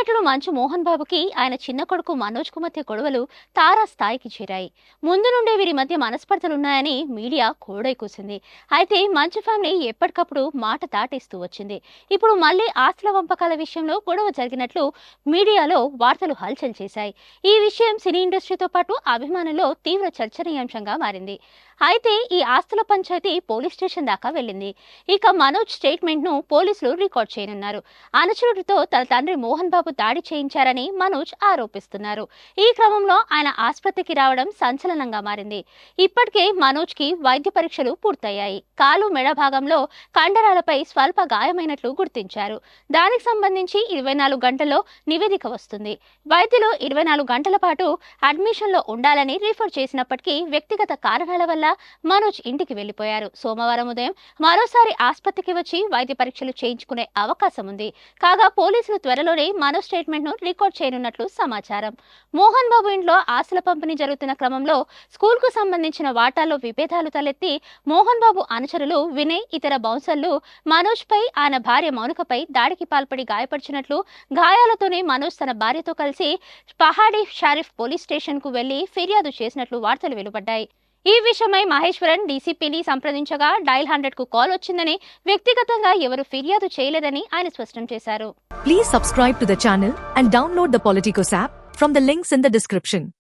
నటుడు మంచు మోహన్ బాబుకి ఆయన చిన్న కొడుకు మనోజ్కు మధ్య గొడవలు తారా స్థాయికి చేరాయి. ముందు నుండే వీరి మధ్య మనస్పర్ధలున్నాయని మీడియా కోడై కూసింది. అయితే మంచు ఫ్యామిలీ ఎప్పటికప్పుడు మాట దాటేస్తూ వచ్చింది. ఇప్పుడు మళ్ళీ ఆస్తుల వంపకాల విషయంలో గొడవ జరిగినట్లు మీడియాలో వార్తలు హల్చల్ చేశాయి. ఈ విషయం సినీ ఇండస్ట్రీతో పాటు అభిమానుల్లో తీవ్ర చర్చనీయాంశంగా మారింది. అయితే ఈ ఆస్తుల పంచాయతీ పోలీస్ స్టేషన్ దాకా వెళ్ళింది. ఇక మనోజ్ స్టేట్మెంట్ను పోలీసులు రికార్డ్ చేయనున్నారు. అనుచరుడితో తన తండ్రి మోహన్ బాబు దాడి చేయించారని మనోజ్ ఆరోపిస్తున్నారు. ఈ క్రమంలో ఆయన ఆసుపత్రికి రావడం సంచలనంగా మారింది. ఇప్పటికే మనోజ్కి వైద్య పరీక్షలు పూర్తయ్యాయి. కాలు మెడ భాగంలో కండరాలపై స్వల్ప గాయమైనట్లు గుర్తించారు. దానికి సంబంధించి ఇరవై నాలుగు గంటల్లో నివేదిక వస్తుంది. వైద్యులు ఇరవై నాలుగు గంటల పాటు అడ్మిషన్లో ఉండాలని రిఫర్ చేసినప్పటికీ వ్యక్తిగత కారణాల వల్ల మనోజ్ ఇంటికి వెళ్ళిపోయారు సోమవారం ఉదయం మరోసారి ఆసుపత్రికి వచ్చి వైద్య పరీక్షలు చేయించుకునే అవకాశం ఉంది. కాగా పోలీసులు త్వరలోనే మనోజ్ స్టేట్మెంట్ను రికార్డ్ చేయనున్నట్లు సమాచారం. మోహన్ బాబు ఇంట్లో ఆస్తుల పంపిణీ జరుగుతున్న క్రమంలో స్కూల్కు సంబంధించిన వాటాల్లో విభేదాలు తలెత్తి మోహన్ బాబు అనుచరులు వినయ్ ఇతర బౌన్సర్లు మనోజ్ పై ఆయన భార్య మౌనికపై దాడికి పాల్పడి గాయపరిచినట్లు గాయాలతోనే మనోజ్ తన భార్యతో కలిసి పహాడీ షారిఫ్ పోలీస్ స్టేషన్కు వెళ్ళి ఫిర్యాదు చేసినట్లు వార్తలు వెలువడ్డాయి. ఈ విషయమై మహేశ్వరన్ డీసీపీని సంప్రదించగా డైల్ హండ్రెడ్కు కాల్ వచ్చిందని వ్యక్తిగతంగా ఎవరు ఫిర్యాదు చేయలేదని ఆయన స్పష్టం చేశారు. Please subscribe to the and download the Politicos app from links in the description